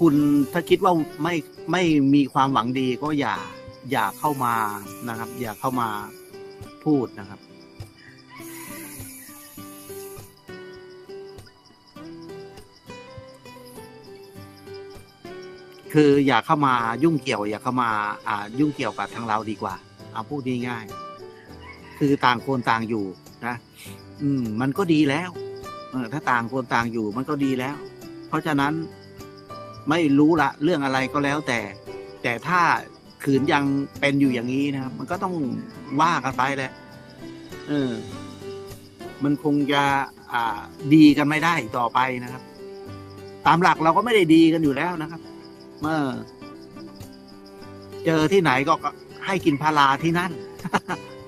คุณถ้าคิดว่าไม่ไม่มีความหวังดีก็อย่าอย่าเข้ามานะครับ อย่าเข้ามาพูดนะครับคืออย่าเข้ามายุ่งเกี่ยว อย่าเข้ามาอ่ายุ่งเกี่ยวกับทางเราดีกว่าเอาพูดง่ายๆคือต่างคนต่างอยู่นะอืม มันก็ดีแล้วเออถ้าต่างคนต่างอยู่มันก็ดีแล้ว เพราะฉะนั้น ไม่รู้ละเรื่องอะไรก็แล้วแต่ แต่ถ้าขืนยังเป็นอยู่อย่างนี้นะครับ มันก็ต้องว่ากันไปแหละเออ มันคงจะอ่าดีกันไม่ได้ต่อไปนะครับ ตามหลักเราก็ไม่ได้ดีกันอยู่แล้วนะครับเมื่อเจอที่ไหนก็ให้กินพาราที่นั่น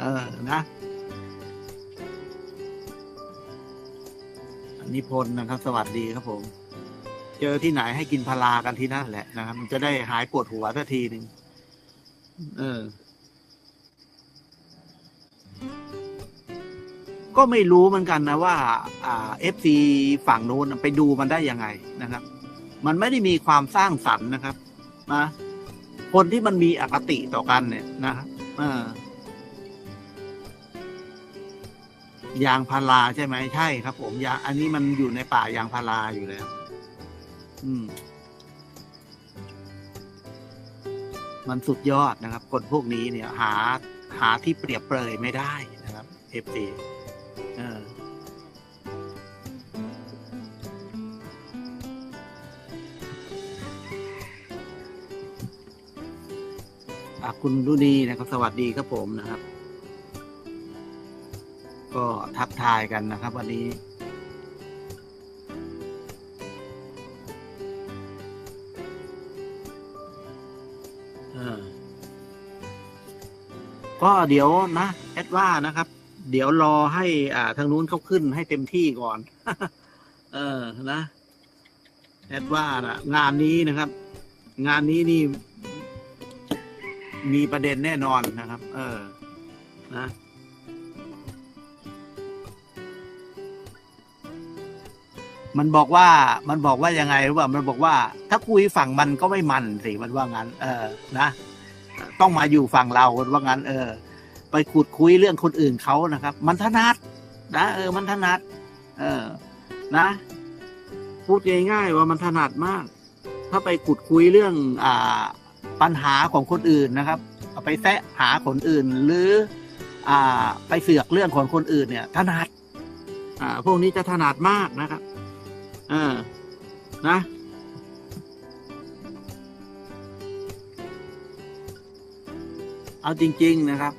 เออนะนิพนธ์นะครับ สวัสดีครับผม เจอที่ไหนให้กินพารากันที่นั่นแหละนะครับมันจะได้หายปวดหัวสักทีหนึ่งเออ ก็ไม่รู้เหมือนกันนะว่าอ่าเอฟซีฝั่งนู้นไปดูมันได้ยังไงนะครับ มันไม่ได้มีความสร้างสรรค์นะครับนะคนที่มันมีอคติต่อกันเนี่ยนะครับอ่ายางพาราใช่ไหมใช่ครับ ผมยางอันนี้มันอยู่ในป่ายางพาราอยู่แล้ว อืม มันสุดยอดนะครับ คนพวกนี้เนี่ย หา หาที่เปรียบเปรยไม่ได้นะครับเอฟซีเอออะคุณรุณีนะครับ สวัสดีครับผมนะครับ ก็ทักทายกันนะครับ วันนี้ ก็เดี๋ยวนะแอดว่านะครับ เดี๋ยวรอให้อ่าทางนู้นเขาขึ้นให้เต็มที่ก่อน เออนะแอดว่านะงานนี้นะครับ งานนี้นี่ มีประเด็นแน่นอนนะครับ เออ นะ มันบอกว่ามันบอกว่ายังไงรู้ป่ะมันบอกว่า ถ้าคุยฝั่งมันก็ไม่มันสิมันว่างั้น เออนะต้องมาอยู่ฝั่งเราว่างั้น เออ ไปขุดคุยเรื่องคนอื่นเขานะครับ มันถนัดนะเออ มันถนัด เออ นะ พูดง่ายๆว่ามันถนัดมาก ถ้าไปขุดคุยเรื่อง อ่า ปัญหาของคนอื่นนะครับไปแซะหาคนอื่น หรือ อ่า ไปเสือกเรื่องของคนอื่นเนี่ย ถนัด อ่า พวกนี้จะถนัดมากนะครับ เออ นะเอาจริง ๆ นะครับ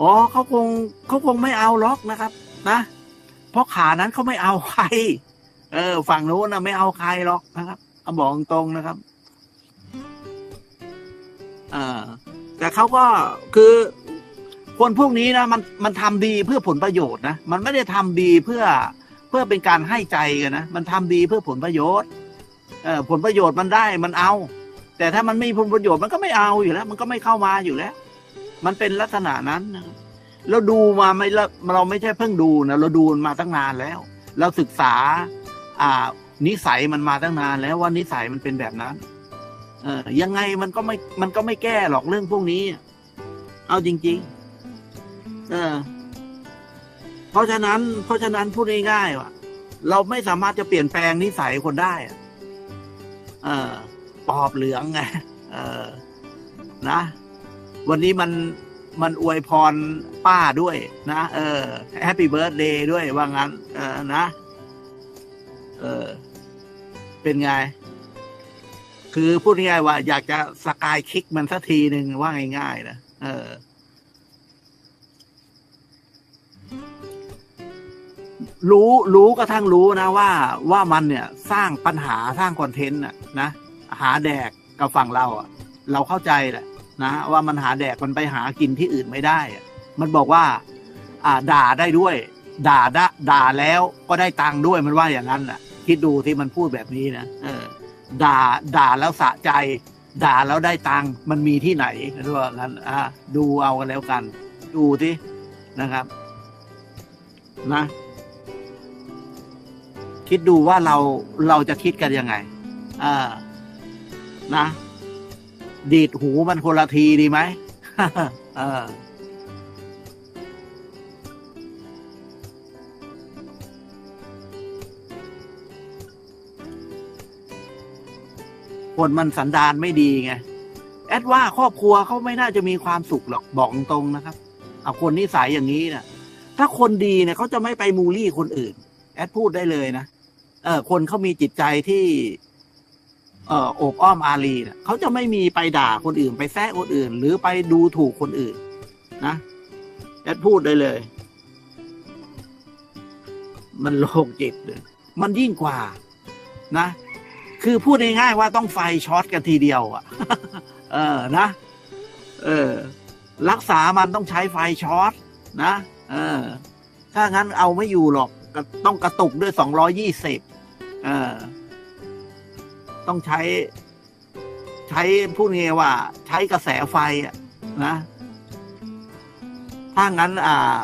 อ๋อเขาคงเขาคงไม่เอาล็อกนะครับ นะ เพราะขานั้นเขาไม่เอาใคร เออ ฝั่งโน้นนะไม่เอาใครหรอกนะครับเอาบอกตรงนะครับ เออแต่เขาก็คือ คนพวกนี้นะมันมันทำดีเพื่อผลประโยชน์นะมันไม่ได้ทำดีเพื่อเพื่อเป็นการให้ใจกันนะมันทำดีเพื่อผลประโยชน์เออผลประโยชน์มันได้มันเอา แต่ถ้ามันไม่มีผลประโยชน์มันก็ไม่เอาอยู่แล้ว มันก็ไม่เข้ามาอยู่แล้ว มันเป็นลักษณะนั้นนะเราดูมาไม่เราเราไม่ใช่เพิ่งดูนะเราดูมันมาตั้งนานแล้ว เราศึกษา อ่า นิสัยมันมาตั้งนานแล้วว่านิสัยมันเป็นแบบนั้น เออยังไงมันก็ไม่มันก็ไม่แก้หรอกเรื่องพวกนี้ เอาจริง ๆ เออ เพราะฉะนั้น เพราะฉะนั้นพูดง่ายๆว่าเราไม่สามารถจะเปลี่ยนแปลงนิสัยคนได้อะเออปอบเหลืองไงเออ นะ วันนี้มันมันอวยพรป้าด้วย นะเออแฮปปี้เบิร์ดเดย์ด้วยว่างั้น เออนะ เออ เป็นไง คือพูดง่ายๆว่า อยากจะสกายคิกมันสักทีหนึ่งว่าง่ายๆนะเออ รู้รู้ก็ทั้งรู้นะว่าว่ามันเนี่ยสร้างปัญหาสร้างคอนเทนต์น่ะนะหาแดกกับฝั่งเราอะ เราเข้าใจแหละนะว่ามันหาแดกมันไปหากินที่อื่นไม่ได้อะมันบอกว่า อ่าด่าได้ด้วย ด่าด่าด่าแล้วก็ได้ตังค์ด้วยมันว่าอย่างนั้นน่ะ คิดดูที่มันพูดแบบนี้นะเออ ด่าด่าแล้วสะใจ ด่าแล้วได้ตังค์มันมีที่ไหนรู้ว่างั้นอ่าดูเอากันแล้วกัน ดูที่นะครับ นะ คิดดูว่าเราเราจะคิดกันยังไงอ่านะ ดีดหูมันคนละทีดีไหมเออคนมันสันดานไม่ดีไง แอดว่าครอบครัวเขาไม่น่าจะมีความสุขหรอกบอกตรงๆนะครับ เอาคนนิสัยอย่างนี้นะถ้าคนดีเนี่ยเขาจะไม่ไปมูลี่คนอื่น แอดพูดได้เลยนะ ออคนเขามีจิตใจที่ เอ่อโอบอ้อมอารีเขาจะไม่มีไปด่าคนอื่น ไปแซะคนอื่น หรือไปดูถูกคนอื่น นะแอดพูดได้เลย มันโลกจิตเลยมันยิ่งกว่า นะ คือพูดง่ายๆว่าต้องไฟช็อตกันทีเดียว อะ เออนะ เออ รักษามันต้องใช้ไฟช็อตนะ เออ ถ้างั้นเอาไม่อยู่หรอก ต้องกระตุกด้วยสองร้อยี่สิบ เออ ต้องใช้ ใช้พูดง่ายว่า ใช้กระแสไฟอะนะถ้างั้น อ่า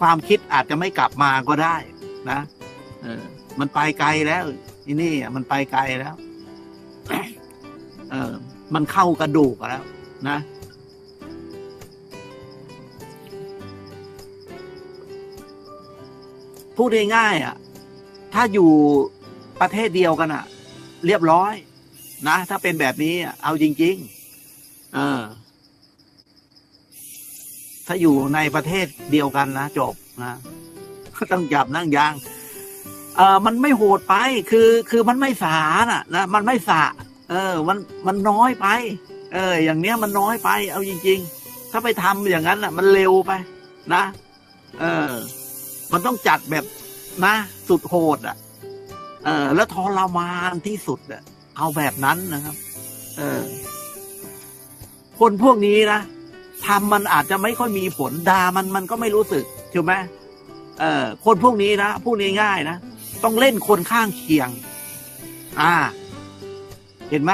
ความคิดอาจจะไม่กลับมาก็ได้ นะเออ มันไปไกลแล้วที่นี่มันไปไกลแล้ว เออ มันเข้ากระดูกแล้ว นะพูดง่ายๆอะ ถ้าอยู่ประเทศเดียวกันอะเรียบร้อย นะ ถ้าเป็นแบบนี้เอาจริง ๆ เออ ถ้าอยู่ในประเทศเดียวกันนะจบนะต้องจับนั่งยางเออมันไม่โหดไป คือ คือมันไม่สาน่ะ นะ มันไม่สะ เออ มัน มันน้อยไป เออ อย่างเนี้ยมันน้อยไป เอาจริง ๆ ถ้าไปทำอย่างนั้นอะ มันเร็วไป นะ เออ มันต้องจัดแบบ นะ สุดโหดอะ เออ แล้วทรมานที่สุดอะ เอาแบบนั้นนะครับ เออ คนพวกนี้นะทำมันอาจจะไม่ค่อยมีผลด่ามันมันก็ไม่รู้สึกถูกไหมเออ คนพวกนี้นะพูดง่ายๆนะต้องเล่นคนข้างเคียง อ่า เห็นไหม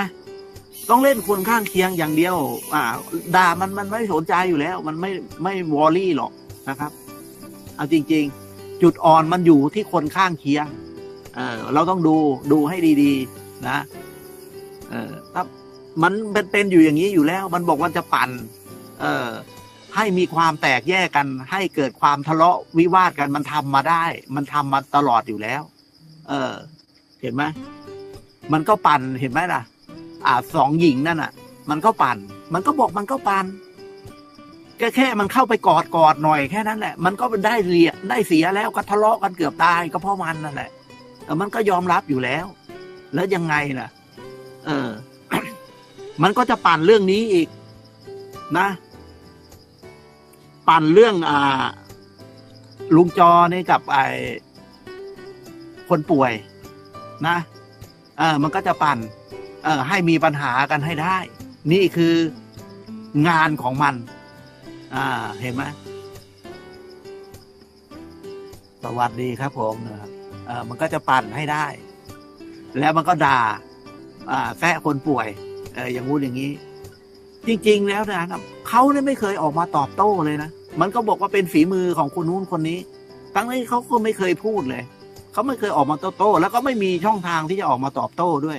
ต้องเล่นคนข้างเคียงอย่างเดียว อ่า ด่ามันมันไม่สนใจอยู่แล้ว มันไม่ไม่วอรี่หรอกนะครับ เอาจริง ๆ จุดอ่อนมันอยู่ที่คนข้างเคียงเออเราต้องดูดูให้ดีๆ นะเออถ้ามันเป็นเป็นอยู่อย่างนี้อยู่แล้ว มันบอกว่าจะปั่น เออให้มีความแตกแยกกัน ให้เกิดความทะเลาะวิวาทกันมันทำมาได้ มันทำมาตลอดอยู่แล้ว เออ เห็นไหมมันก็ปั่นเห็นไหมล่ะ อ่าสองหญิงนั่นอะ มันก็ปั่น มันก็บอกมันก็ปั่น แค่แค่มันเข้าไปกอดกอดหน่อยแค่นั้นแหละ มันก็ได้เรียได้เสียแล้วก็ทะเลาะกันเกือบตายก็เพราะมันนั่นแหละแต่มันก็ยอมรับอยู่แล้ว แล้วยังไงล่ะ เออ มันก็จะปั่นเรื่องนี้อีก นะ ปั่นเรื่อง อ่า ลุงจอนี่กับไอ้คนป่วย นะเออมันก็จะปั่น เออให้มีปัญหากันให้ได้ นี่คืองานของมัน อ่า เห็นไหมสวัสดีครับผมนะครับเออมันก็จะปั่นให้ได้ แล้วมันก็ด่า อ่าแซะคนป่วย เอออย่างงู้นอย่างนี้ จริง ๆ แล้วนะครับเขาเนี่ยไม่เคยออกมาตอบโต้เลยนะ มันก็บอกว่าเป็นฝีมือของคนนู้นคนนี้ทั้งนี้เขาก็ไม่เคยพูดเลย เขาไม่เคยออกมาโต้โต้ แล้วก็ไม่มีช่องทางที่จะออกมาตอบโต้ด้วย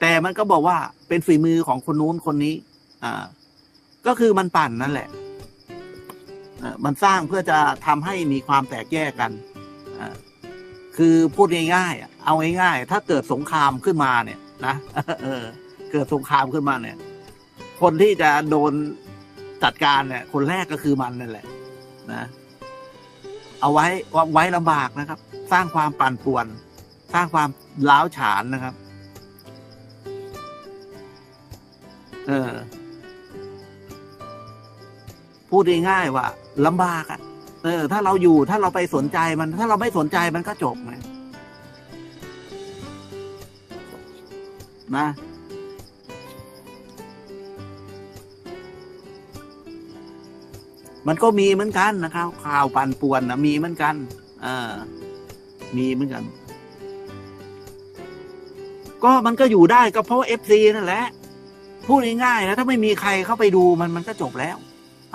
แต่มันก็บอกว่าเป็นฝีมือของคนนู้นคนนี้ อ่า ก็คือมันปั่นนั่นแหละ มันสร้างเพื่อจะทำให้มีความแตกแยกกัน คือพูดง่ายๆ เอาง่ายๆ ถ้าเกิดสงครามขึ้นมาเนี่ยนะเออเกิดสงครามขึ้นมาเนี่ย คนที่จะโดนจัดการเนี่ย คนแรกก็คือมันนั่นแหละ นะ เอาไว้ไว้ลำบากนะครับ สร้างความปั่นป่วน สร้างความล้าวฉานนะครับ เออ พูดง่ายๆว่าลำบากอะเออ ถ้าเราอยู่ถ้าเราไปสนใจมัน ถ้าเราไม่สนใจมันก็จบไงนะมันก็มีเหมือนกันนะครับ ข่าวปั่นป่วนนะมีเหมือนกันอ่ามีเหมือนกัน ก็มันก็อยู่ได้ก็เพราะเอฟซีนั่นแหละ พูดง่ายๆนะถ้าไม่มีใครเข้าไปดูมันมันก็จบแล้ว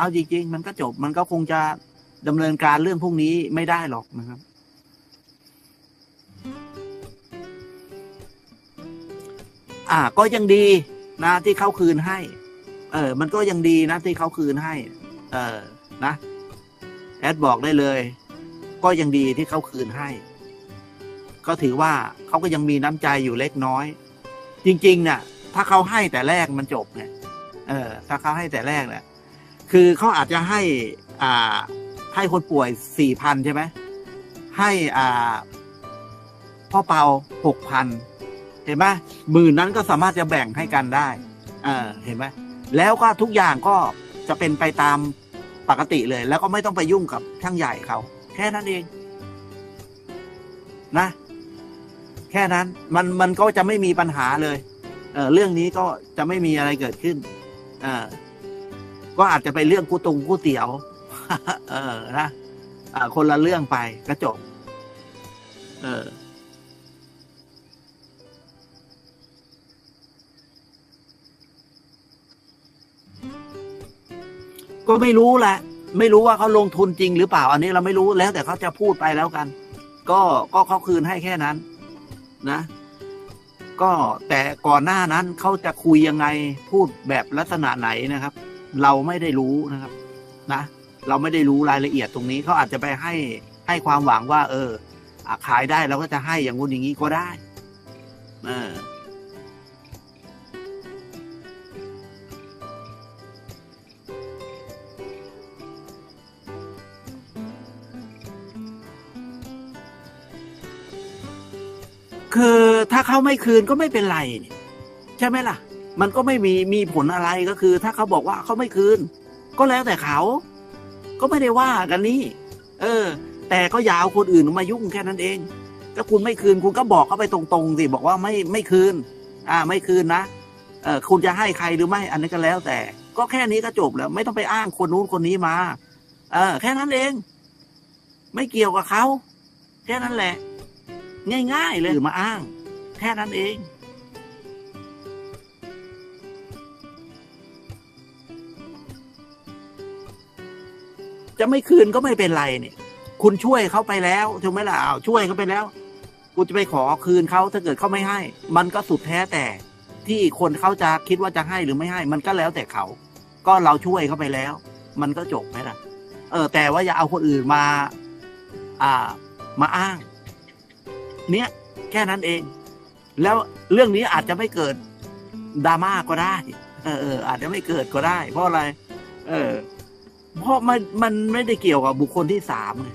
เอาจริงๆ มันก็จบ มันก็คงจะดำเนินการเรื่องพวกนี้ไม่ได้หรอกนะครับ อ่า ก็ยังดีนะที่เขาคืนให้ เออ มันก็ยังดีนะที่เขาคืนให้ เออ นะ แอดบอกได้เลย ก็ยังดีที่เขาคืนให้ ก็ถือว่าเขาก็ยังมีน้ำใจอยู่เล็กน้อย จริงๆนะ่ะ ถ้าเขาให้แต่แรกมันจบเนี่ยเออ ถ้าเขาให้แต่แรกเนี่ย คือเขาอาจจะให้อ่าให้คนป่วยสี่พันใช่ไหมให้อ่าพ่อเปาหกพันเห็นไหมหมื่นนั้นก็สามารถจะแบ่งให้กันได้ เออเห็นไหมแล้วก็ทุกอย่างก็จะเป็นไปตามปกติเลย แล้วก็ไม่ต้องไปยุ่งกับช่างใหญ่เขา แค่นั้นเอง นะ แค่นั้น มันมันก็จะไม่มีปัญหาเลย เออเรื่องนี้ก็จะไม่มีอะไรเกิดขึ้นเออ ก็อาจจะไปเรื่องกู้ตรงกู้เตี๋ยว เออนะอ่าคนละเรื่องไปก็จบ เออ ก็ไม่รู้แหละ ไม่รู้ว่าเขาลงทุนจริงหรือเปล่า อันนี้เราไม่รู้แล้วแต่เขาจะพูดไปแล้วกัน ก็ก็เขาคืนให้แค่นั้น นะก็แต่ก่อนหน้านั้นเขาจะคุยยังไงพูดแบบลักษณะไหนนะครับ เราไม่ได้รู้นะครับนะเราไม่ได้รู้รายละเอียดตรงนี้เขาอาจจะไปให้ให้ความหวังว่า เออขายได้เราก็จะให้อย่างงู้นอย่างนี้ก็ได้เออคือถ้าเขาไม่คืนก็ไม่เป็นไรใช่ไหมล่ะ มันก็ไม่มีมีผลอะไรก็คือ ถ้าเขาบอกว่าเขาไม่คืน ก็แล้วแต่เขา ก็ไม่ได้ว่ากันนี่ เออ แต่ก็ยาเอาคนอื่นมายุ่งแค่นั้นเองถ้าคุณไม่คืนคุณก็บอกเขาไปตรงๆสิบอกว่าไม่ไม่คืน อ่า ไม่คืนนะเออคุณจะให้ใครหรือไม่ อันนี้ก็แล้วแต่ ก็แค่นี้ก็จบแล้ว ไม่ต้องไปอ้างคนนู้นคนนี้มา เออ แค่นั้นเอง ไม่เกี่ยวกับเขาแค่นั้นแหละ ง่ายๆเลยมาอ้าง แค่นั้นเอง จะไม่คืนก็ไม่เป็นไรเนี่ย คุณช่วยเขาไปแล้วถูกไหมล่ะอ้าวช่วยเขาไปแล้วกูจะไปขอคืนเขาถ้าเกิดเขาไม่ให้ มันก็สุดแท้แต่ที่คนเขาจะคิดว่าจะให้หรือไม่ให้ มันก็แล้วแต่เขา ก็เราช่วยเขาไปแล้ว มันก็จบไหมล่ะ เออ แต่ว่าอย่าเอาคนอื่นมา อ่า มาอ้าง เนี้ยแค่นั้นเอง แล้วเรื่องนี้อาจจะไม่เกิดดราม่าก็ได้ เออเอออาจจะไม่เกิดก็ได้ เพราะอะไร เออ เพราะมันมันไม่ได้เกี่ยวกับบุคคลที่สามไง